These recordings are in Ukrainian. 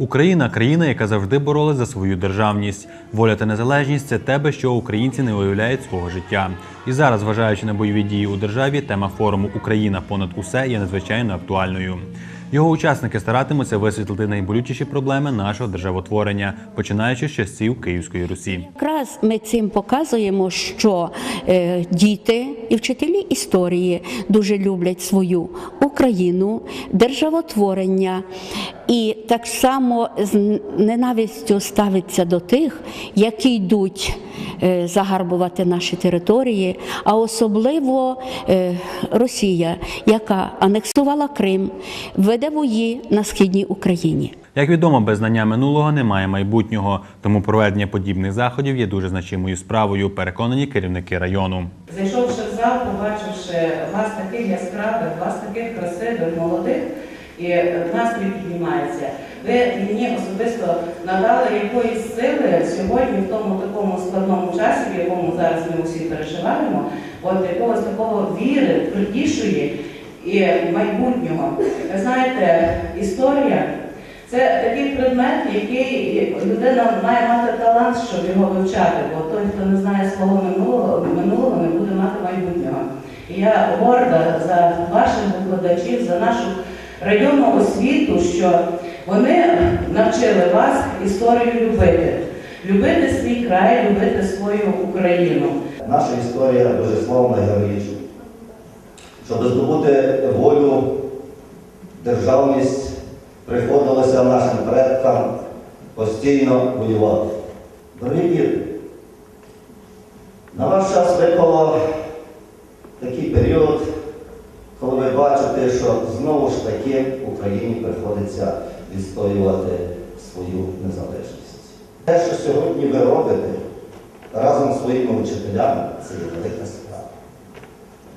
Україна країна, яка завжди боролась за свою державність. Воля та незалежність це те, чого українці не уявляють свого життя. І зараз, зважаючи на бойові дії у державі, тема форуму Україна понад усе є надзвичайно актуальною. Його учасники старатимуться висвітлити найболючіші проблеми нашого державотворення, починаючи з часів Київської Русі. Якраз ми цим показуємо, що е, діти і вчителі історії дуже люблять свою Україну, державотворення, і так само з ненавистю ставиться до тих, які йдуть е, загарбувати наші території, а особливо е, Росія, яка анексувала Крим, веде бої на східній Україні. Як відомо, без знання минулого немає майбутнього, тому проведення подібних заходів є дуже значимою справою, переконані керівники району. Зайшовши в зал, побачивши вас таких яскравих, вас таких красивих, молодих, і настрій піднімається. Ви мені особисто надали якоїсь сили сьогодні в тому такому складному часі, в якому зараз ми усі переживаємо, от якогось такого віри, твердішої і майбутнього. Ви знаєте, історія це такий предмет, який людина має мати талант, щоб його вивчати, бо той, хто не знає свого минулого, минулого не буде мати майбутнього. І я горда за ваших викладачів, за нашу районну освіту, що вони навчили вас історію любити, любити свій край, любити свою Україну. Наша історія дуже славна героїчна. Щоб здобути волю, державність, приходилося нашим предкам постійно воювати. Дорогі діти, на ваш час випало такий період, коли ви бачите, що знову ж таки Україні приходиться відстоювати свою незалежність. Те, що сьогодні ви робите разом з своїми вчителями, це є велика справа.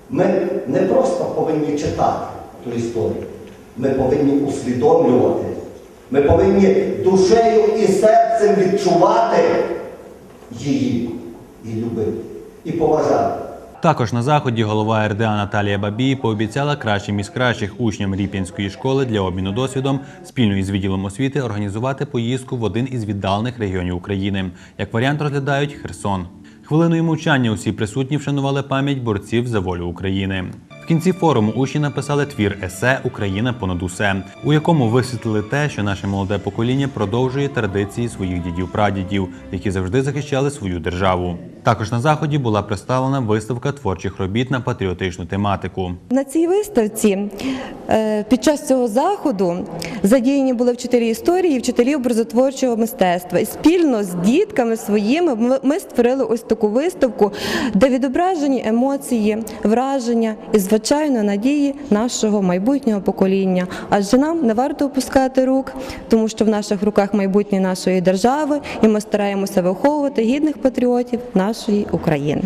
Ми не просто повинні читати ту історію, ми повинні усвідомлювати, ми повинні душею і серцем відчувати її і любити, і поважати. Також на заході голова РДА Наталія Бабій пообіцяла кращим із кращих учням Ріп'янської школи для обміну досвідом спільно із відділом освіти організувати поїздку в один із віддалених регіонів України. Як варіант розглядають Херсон. Хвилиною мовчання усі присутні вшанували пам'ять борців за волю України. В кінці форуму учні написали твір есе Україна понад усе, у якому висвітлили те, що наше молоде покоління продовжує традиції своїх дідів-прадідів, які завжди захищали свою державу. Також на заході була представлена виставка творчих робіт на патріотичну тематику. На цій виставці е, під час цього заходу задіяні були вчителі історії і вчителі образотворчого мистецтва. І спільно з дітками своїми ми- створили ось таку виставку, де відображені емоції, враження і, звичайно, надії нашого майбутнього покоління. Адже нам не варто опускати рук, тому що в наших руках майбутнє нашої держави, і ми стараємося виховувати гідних патріотів нашої України.